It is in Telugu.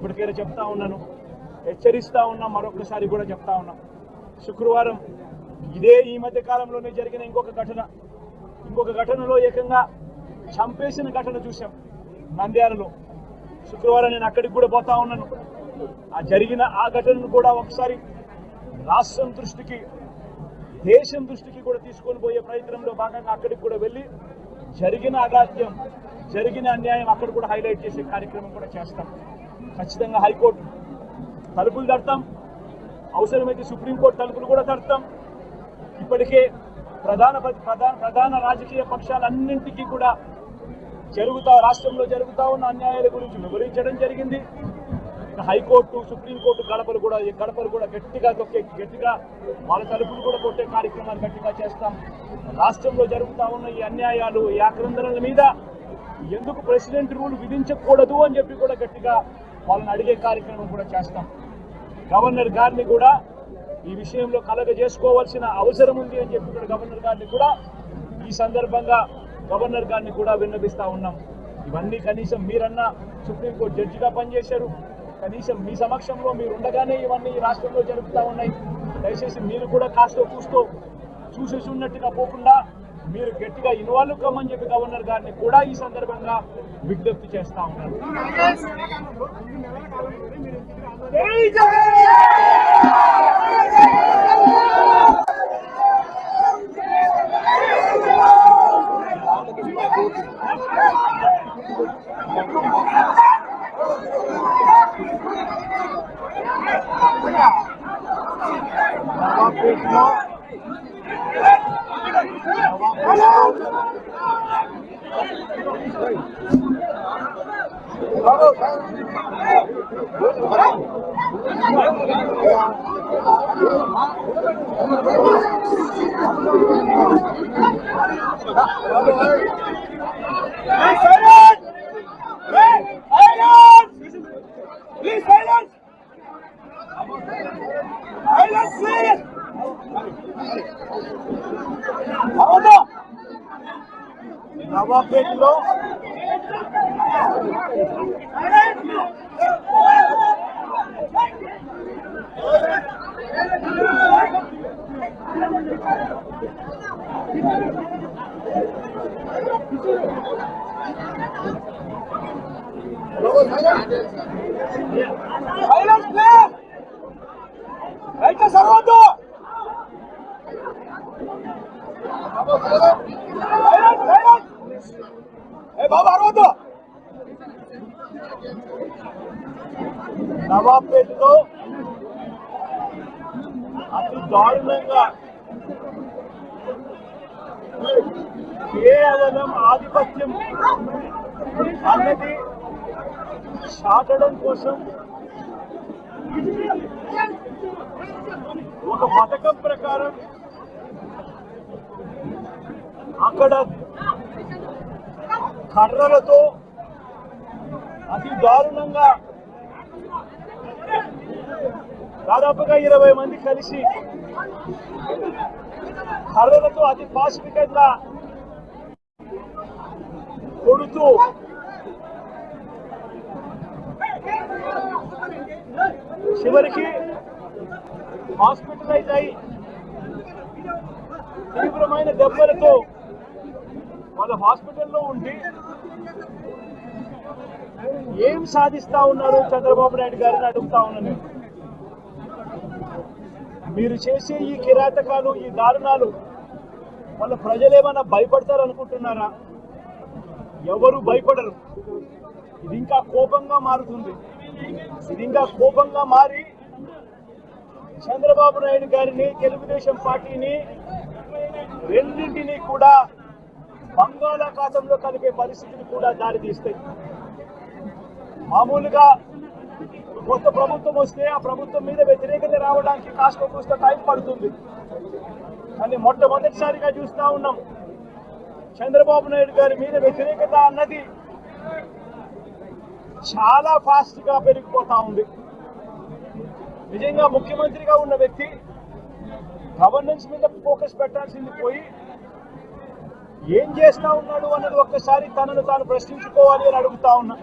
ఇప్పటికైనా చెప్తా ఉన్నాను. హెచ్చరిస్తా ఉన్నాం మరొకసారి కూడా చెప్తా ఉన్నాం. శుక్రవారం ఇదే ఈ మధ్య కాలంలోనే జరిగిన ఇంకొక ఘటన. ఇంకొక ఘటనలో ఏకంగా చంపేసిన ఘటన చూశాం నంద్యాలలో. శుక్రవారం నేను అక్కడికి కూడా పోతా ఉన్నాను. ఆ జరిగిన ఆ ఘటనను కూడా ఒకసారి రాష్ట్రం దృష్టికి దేశం దృష్టికి కూడా తీసుకొని పోయే ప్రయత్నంలో భాగంగా అక్కడికి కూడా వెళ్ళి జరిగిన అగాధ్యం జరిగిన అన్యాయం అక్కడ కూడా హైలైట్ చేసే కార్యక్రమం కూడా చేస్తాం. ఖచ్చితంగా హైకోర్టు తలుపులు తడతాం. అవసరమైతే సుప్రీంకోర్టు తలుపులు కూడా తడతాం. ఇప్పటికే ప్రధాన ప్రధాన ప్రధాన రాజకీయ పక్షాలన్నింటికీ కూడా జరుగుతా రాష్ట్రంలో జరుగుతా ఉన్న అన్యాయాల గురించి వివరించడం జరిగింది. హైకోర్టు సుప్రీంకోర్టు గడపలు కూడా ఈ గడపలు కూడా గట్టిగా తొక్కే గట్టిగా వాళ్ళ తలుపులు కూడా కొట్టే కార్యక్రమాలు గట్టిగా చేస్తాం. రాష్ట్రంలో జరుగుతా ఉన్న ఈ అన్యాయాలు ఈ ఆక్రందనల మీద ఎందుకు ప్రెసిడెంట్ రూల్ విధించకూడదు అని చెప్పి కూడా గట్టిగా వాళ్ళని అడిగే కార్యక్రమం కూడా చేస్తాం. గవర్నర్ గారిని కూడా ఈ విషయంలో కలగ చేసుకోవాల్సిన అవసరం ఉంది అని చెప్పి కూడా గవర్నర్ గారిని కూడా ఈ సందర్భంగా గవర్నర్ గారిని కూడా విన్నపిస్తా ఉన్నాం. ఇవన్నీ కనీసం మీరన్నా సుప్రీంకోర్టు జడ్జిగా పనిచేశారు. కనీసం మీ సమక్షంలో మీరు ఉండగానే ఇవన్నీ ఈ రాష్ట్రంలో జరుగుతూ ఉన్నాయి. దయచేసి మీరు కూడా కాస్త చూస్తూ చూసేసి ఉన్నట్టుగా పోకుండా మీరు గట్టిగా ఇన్వాల్వ్ కమ్మని చెప్పి గవర్నర్ గారిని కూడా ఈ సందర్భంగా విజ్ఞప్తి చేస్తా ఉన్నారు. నవాబ్పేటలో Hey, cevap veriyor. Hayran play! నవాబ్పేటలో అతి దారుణంగా కేవలం ఆధిపత్యం అన్నది చాటడం కోసం ఒక పథకం ప్రకారం అక్కడ కర్రలతో అతి దారుణంగా దాదాపుగా ఇరవై మంది కలిసి కర్రలతో అతి పాశవికంగా కొడుతూ చివరికి హాస్పిటలైజ్ అయి తీవ్రమైన దెబ్బలతో వాళ్ళ హాస్పిటల్లో ఉండి ఏం సాధిస్తా ఉన్నారు చంద్రబాబు నాయుడు గారిని అడుగుతా ఉన్నాను మీరు చేసే ఈ కిరాతకాలు ఈ దారుణాలు వాళ్ళ ప్రజలు ఏమైనా భయపడతారు అనుకుంటున్నారా? ఎవరు భయపడరు. ఇది ఇంకా కోపంగా మారుతుంది. ఇది ఇంకా కోపంగా మారి చంద్రబాబు నాయుడు గారిని తెలుగుదేశం పార్టీని రెండింటినీ కూడా బంగాళాఖాతంలో కలిపే పరిస్థితిని కూడా దారితీస్తాయి మామూలుగా కొత్త ప్రభుత్వం వస్తే ఆ ప్రభుత్వం మీద వ్యతిరేకత రావడానికి కాస్త కూస్త టైం పడుతుంది. కానీ మొట్టమొదటిసారిగా చూస్తూ ఉన్నాం చంద్రబాబు నాయుడు గారి మీద వ్యతిరేకత అన్నది చాలా ఫాస్ట్గా పెరిగిపోతా ఉంది. నిజంగా ముఖ్యమంత్రిగా ఉన్న వ్యక్తి గవర్నెన్స్ మీద ఫోకస్ పెట్టాల్సింది పోయి ఏం చేస్తా ఉన్నాడు అన్నది ఒక్కసారి తనను తాను ప్రశ్నించుకోవాలి అని అడుగుతా ఉన్నా.